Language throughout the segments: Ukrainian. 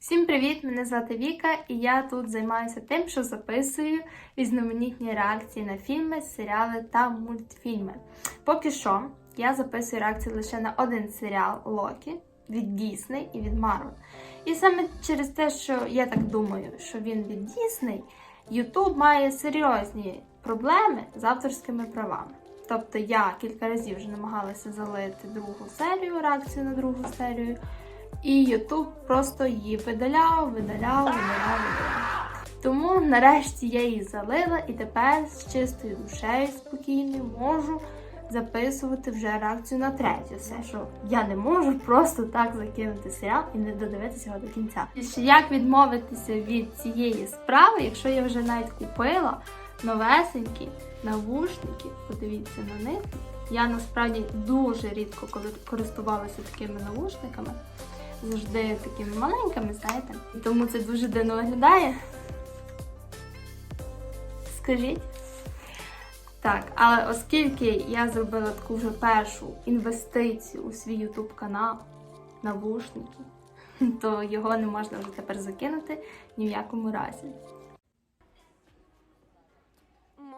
Всім привіт! Мене звати Віка, і я тут займаюся тим, що записую різноманітні реакції на фільми, серіали та мультфільми. Поки що я записую реакції лише на один серіал Локі від Дісней і від Марвел. І саме через те, що я так думаю, що він від Дісней, YouTube має серйозні проблеми з авторськими правами. Тобто я кілька разів вже намагалася залити другу серію, реакцію на другу серію. І Ютуб просто її видаляв, видаляв, видаляв, видаляв. Тому нарешті я її залила і тепер з чистою душею спокійною можу записувати вже реакцію на третю. Все, що я не можу просто так закинути серіал і не додивитися його до кінця. І ще як відмовитися від цієї справи, якщо я вже навіть купила новесенькі навушники, подивіться на них. Я насправді дуже рідко користувалася такими навушниками завжди такими маленькими, знаєте. І Тому це дуже дивно виглядає. Скажіть. Так, але оскільки я зробила таку вже першу інвестицію у свій YouTube канал навушники, то його не можна вже тепер закинути ні в якому разі.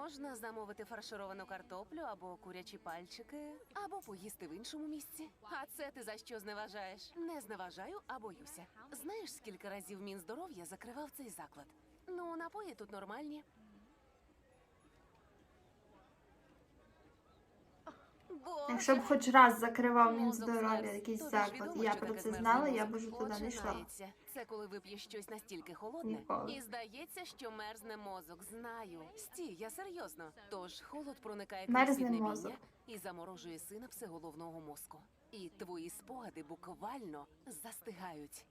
Можна замовити фаршировану картоплю або курячі пальчики, або поїсти в іншому місці. А це ти за що зневажаєш? Не зневажаю, а боюся. Знаєш, скільки разів Мінздоров'я закривав цей заклад? Ну, напої тут нормальні. Боже, Якщо б хоч раз закривав Мінздоров'я якийсь заклад, і я про це знала, я б уже туди не йшла. Це коли вип'єш щось настільки холодне, Ніколи. і здається, що мерзне мозок. Знаю. Стій, я серйозно. Тож холод проникає крізь піднебіння і заморожує синапси головного мозку. І твої спогади буквально застигають.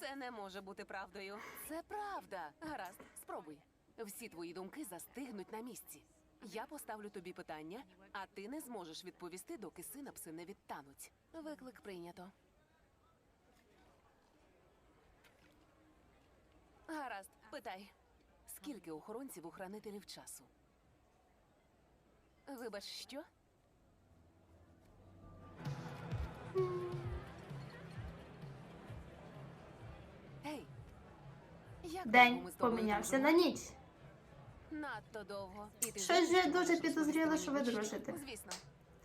Це не може бути правдою. Це правда. Гаразд, спробуй. Всі твої думки застигнуть на місці. Я поставлю тобі питання, а ти не зможеш відповісти, доки синапси не відтануть. Виклик прийнято. Гаразд, питай. Скільки охоронців у хранителів часу? Вибач, що? Ей! Як довго День ми з тобою помінявся дружимо? на ніч. Надто довго. І ти Щось знаєш, же що дуже підозріло, що ви дружите. Звісно.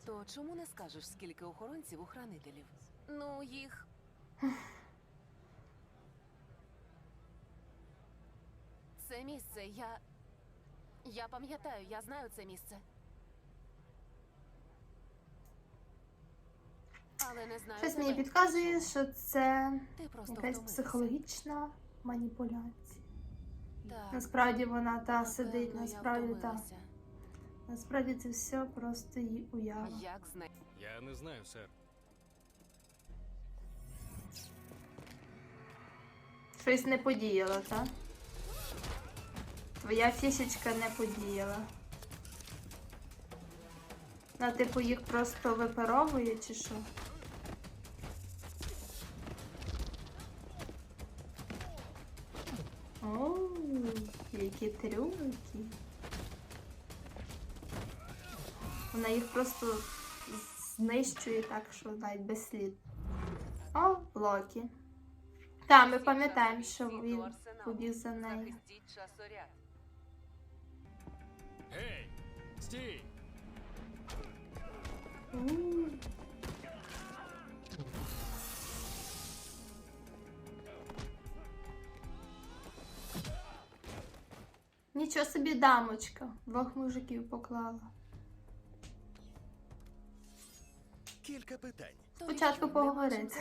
То чому не скажеш, скільки охоронців у хранителів? Ну, їх. Це місце, я. Я пам'ятаю, я знаю це місце. Але не знаю. Щось мені підказує, що це Ти просто якась втомилася. психологічна маніпуляція. Так, Насправді вона та напевно, сидить, я насправді та. втомилася. Насправді це все просто її уява. Як знай... Я не знаю, сер. Щось не подіяло, так? Твоя фішечка не подіяла. На типу їх просто випаровує чи що? Оу, які трюки. Вона їх просто знищує так, що навіть без слід. О, Локі. Так, ми пам'ятаємо, що він побіг за нею. Нічого собі дамочка. Двох мужиків поклала. Кілька питань. Спочатку поговорити.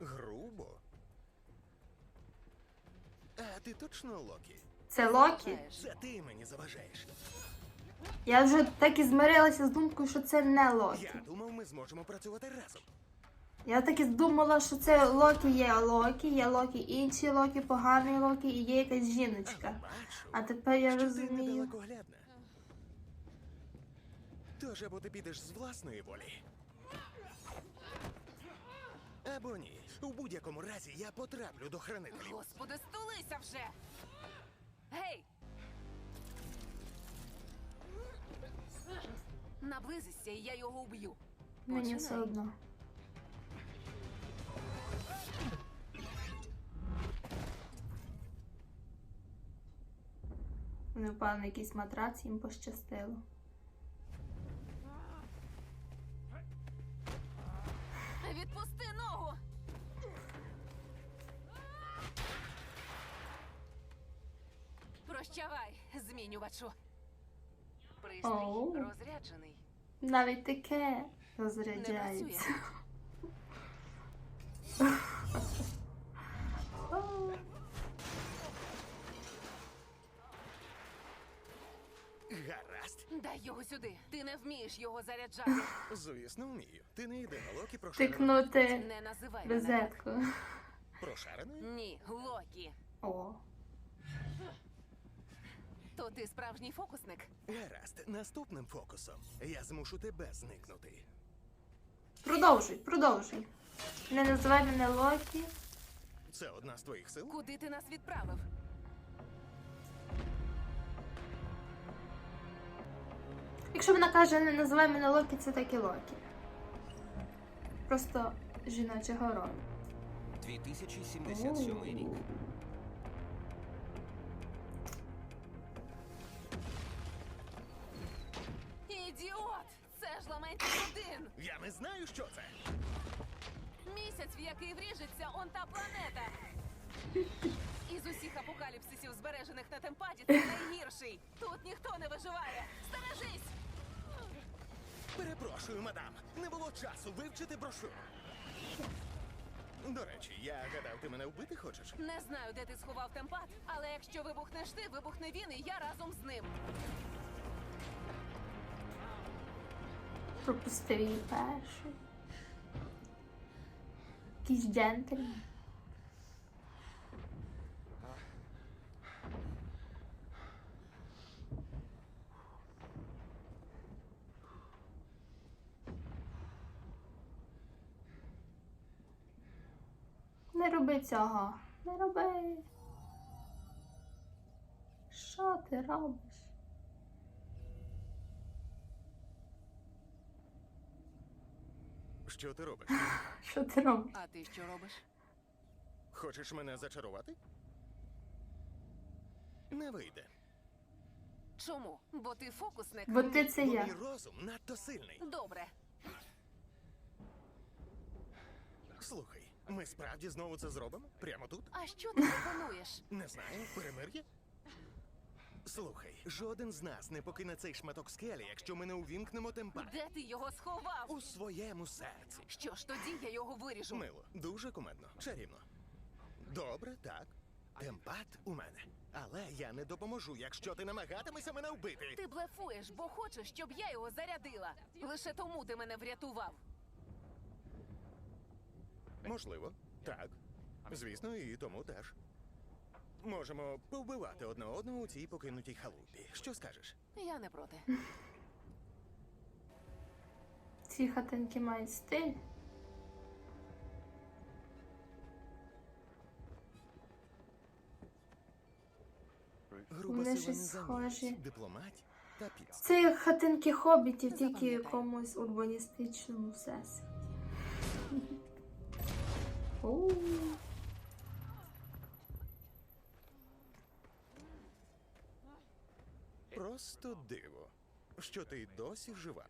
Грубо. А ти точно Локі? Це Локі. Це ти мені заважаєш. Я вже так і змирилася з думкою, що це не Локі. Я думав, ми зможемо працювати разом. Я так і думала, що це Локі є Локі, є Локі інші Локі, поганий Локі і є якась жіночка. А тепер я розумію. Тож або ти підеш з власної волі. Або ні. У будь-якому разі я потраплю до хранителів. Господи, стулися вже! Гей! Наблизися, і я його уб'ю. Мені все одно. Вони впали на якийсь матрац, їм пощастило. Відпусти ногу! Прощавай, змінювачу. Пристрій Оу. розряджений. Навіть таке Не розряджається. працює. О, Гаразд. Дай його сюди. Ти не вмієш його заряджати. Звісно, вмію. Ти не єдина Локі прошарена. Тикнути Не називай мене розетку. Ні, Локі. О, То ти справжній фокусник. Гаразд. Наступним фокусом я змушу тебе зникнути. продовжуй, продовжуй. Не називай мене Локі. Це одна з твоїх сил? Куди ти нас відправив? Якщо вона каже, не називай мене Локі, це так і Локі. Просто жіночого роду. 2077 рік. Ідіот! Це ж ламентій один! Я не знаю, що це. Місяць, в який вріжеться он та планета. Із усіх апокаліпсисів, збережених на темпаді, це найгірший. Тут ніхто не виживає. Стережись! Перепрошую, мадам. Не було часу вивчити брошуру. До речі, я гадав, ти мене вбити хочеш? Не знаю, де ти сховав темпад, але якщо вибухнеш ти, вибухне він, і я разом з ним. Пропустив її перший. Якийсь джентльмен. Не роби цього. Не роби. Що ти робиш? Що ти робиш? Що ти робиш? А ти що робиш? Хочеш мене зачарувати? Не вийде. Чому? Бо ти фокусник. Бо ти це я. мій розум надто сильний. Добре. Слухай, ми справді знову це зробимо? Прямо тут? А що ти пропонуєш? Не знаю, перемир'я? Слухай, жоден з нас не покине цей шматок скелі, якщо ми не увімкнемо темпа. Де ти його сховав? У своєму серці. Що ж тоді я його виріжу? Мило, дуже кумедно, чарівно. Добре, так. Темпат у мене. Але я не допоможу, якщо ти намагатимешся мене вбити. Ти блефуєш, бо хочеш, щоб я його зарядила. Лише тому ти мене врятував. Можливо, так. Звісно, і тому теж. Можемо повбивати одне одного у цій покинутій халупі. Що скажеш? Я не проти. Ці хатинки мають стиль. Груба Вони сила щось незамінність, схожі. дипломатія та підступ. Це як хатинки хобітів, тільки в якомусь урбаністичному всесвіті. Оу. Просто диво, що ти й досі жива.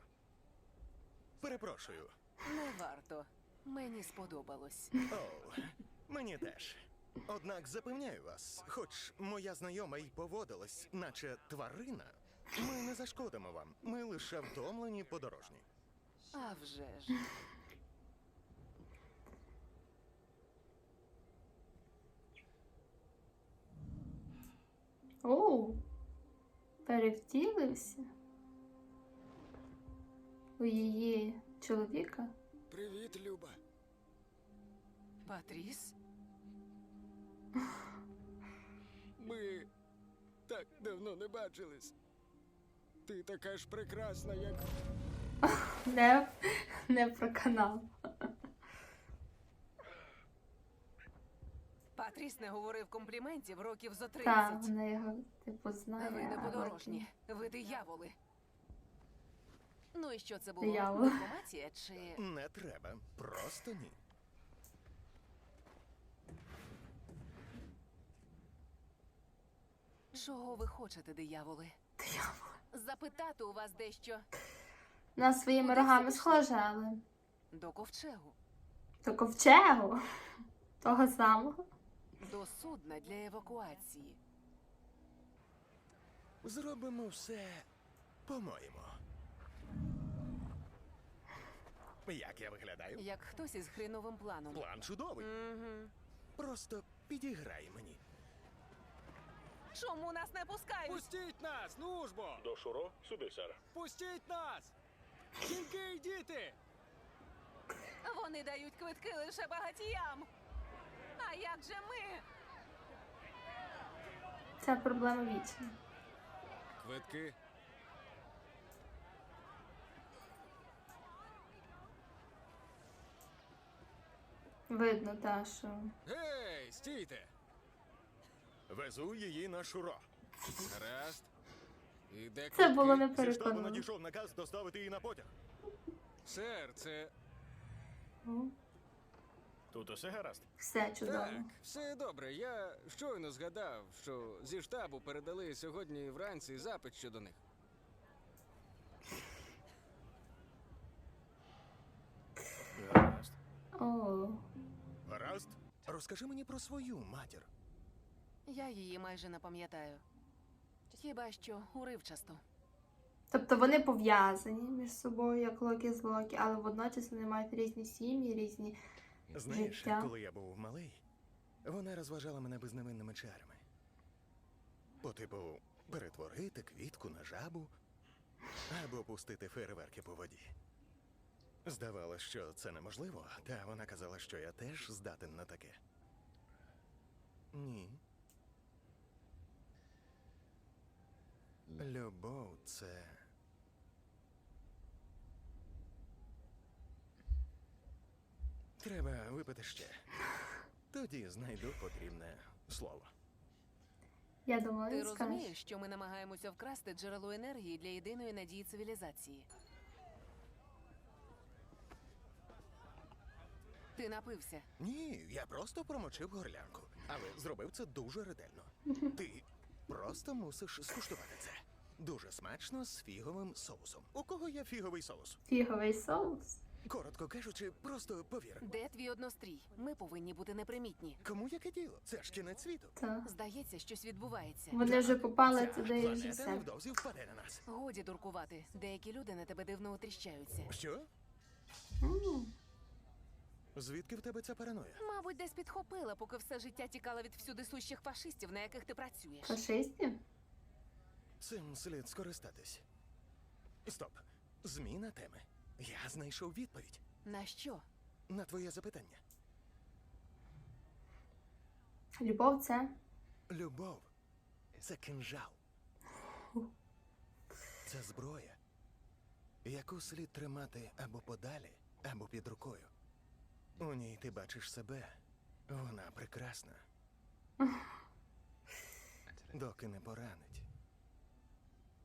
Перепрошую. Не варто. Мені сподобалось. Оу, мені теж. Однак запевняю вас, хоч моя знайома й поводилась, наче тварина, ми не зашкодимо вам. Ми лише втомлені подорожні. А вже ж. Оу. Перевтілився. У її чоловіка. Привіт, Люба. Патріс? Ми так давно не бачились. Ти така ж прекрасна, як. Не, не про канал. Патріс не говорив компліментів років зо 30. Так, вона його типу знає. Ви не а подорожні, ви дияволи. Ну і що це було? Диявол. Дипломатія чи. Не треба, просто ні. Чого ви хочете, дияволи? Запитати у вас дещо На своїми Куди рогами пішло? схоже, але до ковчегу, до ковчегу. Того самого. До судна для евакуації. Зробимо все по-моєму. Як я виглядаю? Як хтось із хреновим планом. План чудовий. Угу. Просто підіграй мені. Чому нас не пускають? Пустіть нас, ну ж бо! До Шуро? Сюди, сер. Пустіть нас! Жінки і діти! Вони дають квитки лише багатіям. А як же ми? Це проблема вічна. Квитки. Видно, та, що. Гей, стійте! Везу її на шуро. Гаразд. І де Це квитки? було не Зі штабу переконано. надійшов наказ доставити її на потяг. Сер, це. О, Тут усе гаразд. Все чудово. Так, все добре. Я щойно згадав, що зі штабу передали сьогодні вранці запит щодо них. Гаразд. О, Гаразд. Розкажи мені про свою матір. Я її майже не пам'ятаю. Хіба що уривчасто. Тобто вони пов'язані між собою, як Локі з Локі, але водночас вони мають різні сім'ї, різні. Знаєш, Життя. коли я був малий, вона розважала мене безневинними чарами. По типу, перетворити квітку на жабу або пустити фейерверки по воді. Здавалося, що це неможливо, та вона казала, що я теж здатен на таке. Ні. Любов це. Треба випити ще. Тоді знайду потрібне слово. Я думала, Ти він скаже. розумієш, що ми намагаємося вкрасти джерело енергії для єдиної надії цивілізації. Ти напився. Ні, я просто промочив горлянку, але зробив це дуже ретельно. Ти просто мусиш скуштувати це. Дуже смачно з фіговим соусом. У кого є фіговий соус? Фіговий соус. Коротко кажучи, просто повір. Де твій однострій? Ми повинні бути непримітні. Кому яке діло? Це ж кінець світу. Та. Здається, щось відбувається. Вони вже попали туди і вже планета все. невдовзі впаде на нас. Годі дуркувати. Деякі люди на тебе дивно утріщаються. Що? М, Звідки в тебе ця параноя? Мабуть, десь підхопила, поки все життя тікала від всюди сущих фашистів, на яких ти працюєш. Фашистів? Цим слід скористатись. Стоп. Зміна теми. Я знайшов відповідь На що? на твоє запитання. Любов це. Любов це кинжал. Це зброя, яку слід тримати або подалі, або під рукою. У ній ти бачиш себе. Вона прекрасна. Доки не поранить.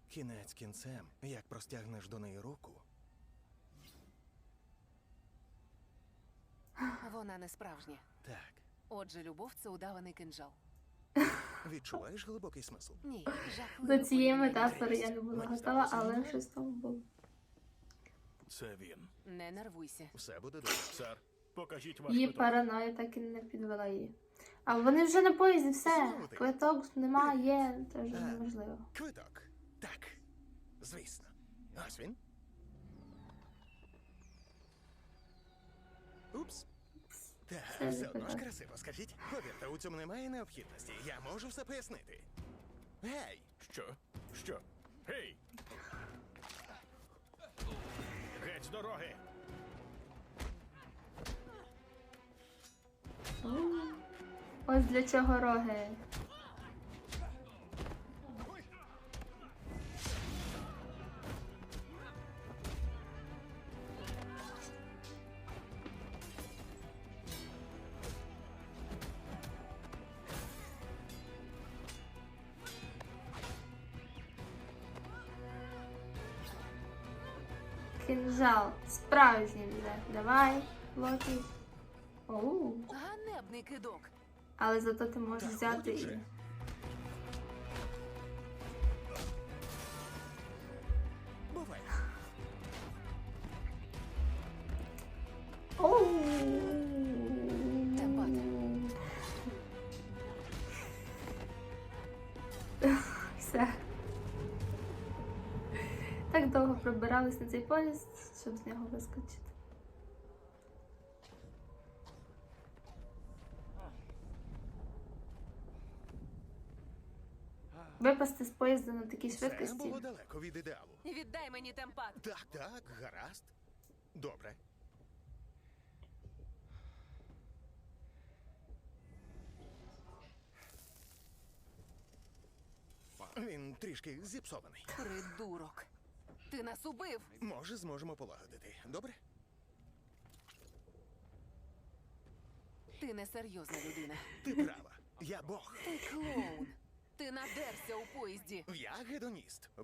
Кінець кінцем, як простягнеш до неї руку, Вона не справжня. так. Отже, любов це удаваний кинджал. Відчуваєш глибокий смисл? Ні, жахливо. До цієї метафори я не була готова, але щось там було. Це він. Не нервуйся. Все буде добре. Сер, покажіть ваш Її квиток. параноя так і не підвела її. А вони вже на поїзді, все. Знову ти. Квиток нема, є, це вже неможливо. Квиток. Так. Звісно. Ось він. Упс. Так, все одно ж красиво, скажіть. Повірте, у цьому немає необхідності. Я можу все пояснити. Гей! Що? Що? Гей! Геть з дороги! Ось для чого роги. Кінжал. Справжній вже. Давай, Локі. Оу. Ганебний кидок. Але зато ти можеш взяти забирались на цей поїзд, щоб з нього вискочити. Випасти з поїзда на такій Це було далеко від ідеалу. Віддай мені темпад. Так, так, гаразд. Добре. Він трішки зіпсований. Придурок. Ти нас убив. Може, зможемо полагодити. Добре? Ти несерйозна людина. Ти права. Я Бог. Ти клоун. Ти надерся у поїзді. Я гедоніст.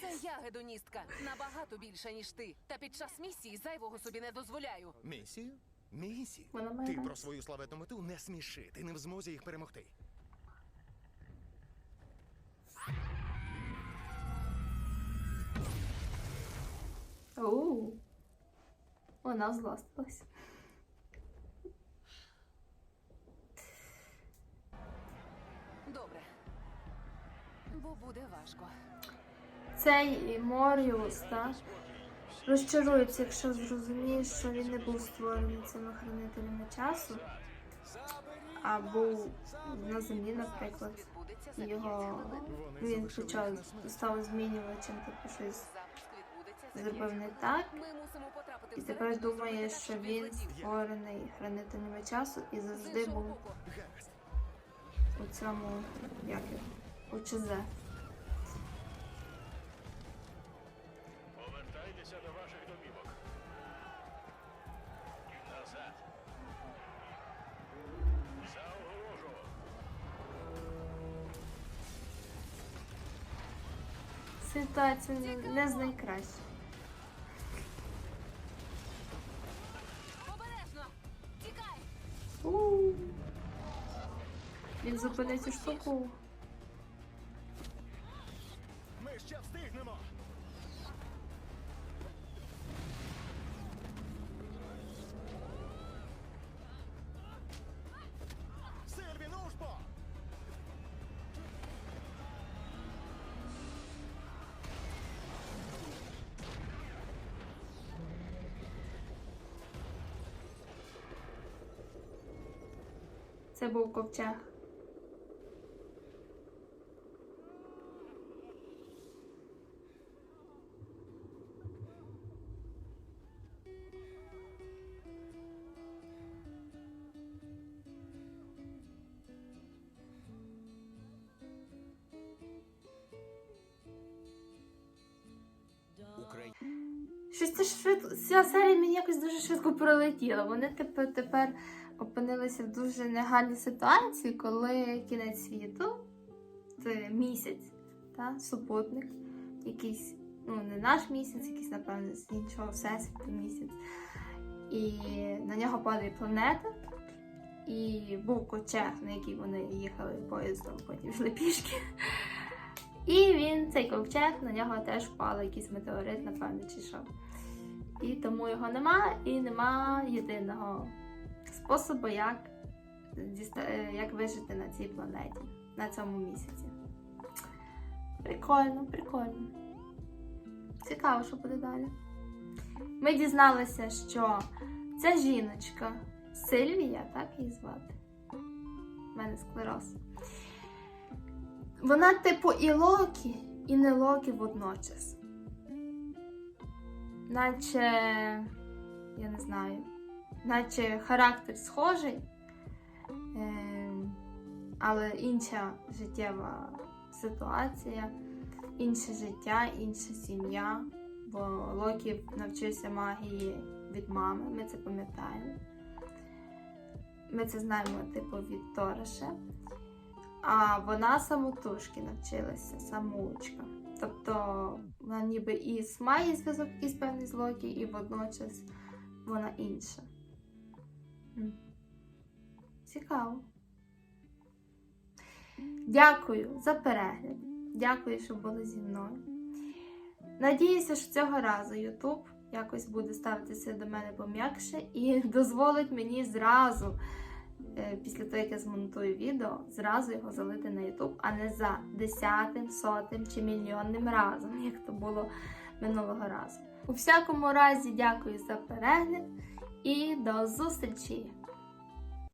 Це я гедоністка. Набагато більша, ніж ти. Та під час місії зайвого собі не дозволяю. Місію? Місію? Ти про свою славетну мету не сміши. Ти не в змозі їх перемогти. Оу. Вона злостилась. Добре. Бо буде важко. Цей Моріус, так? Розчарується, якщо зрозуміє, що він не був створений цими хранителями часу, а був на землі, наприклад. Його 5 хвилин. Вони він почав став змінювачем, типу щось Запуск зробив 5 не так. Ми мусимо потрапити І тепер думає, що він створений хранителями часу і завжди був у цьому як його, у ЧЗ. Повертайтеся до ваших домівок. Назад. За огорожу. Ситуація не- не з найкращих. Він зупинив цю штуку. Ми ще встигнемо. Сильві, ну ж бо! Це був ковчег. Якось дуже швидко пролетіла. Вони тепер, тепер опинилися в дуже негарній ситуації, коли кінець світу, це місяць, та, супутник, якийсь, ну не наш місяць, якийсь, напевно, з іншого всесвіту місяць. І на нього падає планета. І був ковчег, на який вони їхали поїздом, потім йшли пішки. І він, цей ковчег, на нього теж впав якийсь метеорит, напевно, чи що. І тому його нема, і нема єдиного способу, як, е, як вижити на цій планеті, на цьому місяці. Прикольно, прикольно. Цікаво, що буде далі. Ми дізналися, що ця жіночка Сильвія, так її звати. У мене склероз. Вона, типу, і Локі, і не Локі водночас. Наче, я не знаю, наче характер схожий, ем, але інша життєва ситуація, інше життя, інша сім'я. Бо Локі навчився магії від мами, ми це пам'ятаємо. Ми це знаємо, типу, від Тораша. А вона самотужки навчилася, самоучка. Тобто вона ніби і має зв'язок із певний з і водночас вона інша. Цікаво. Дякую за перегляд. Дякую, що були зі мною. Надіюся, що цього разу YouTube якось буде ставитися до мене пом'якше і дозволить мені зразу після того, як я змонтую відео, зразу його залити на YouTube, а не за десятим, сотим чи мільйонним разом, як то було минулого разу. У всякому разі, дякую за перегляд і до зустрічі!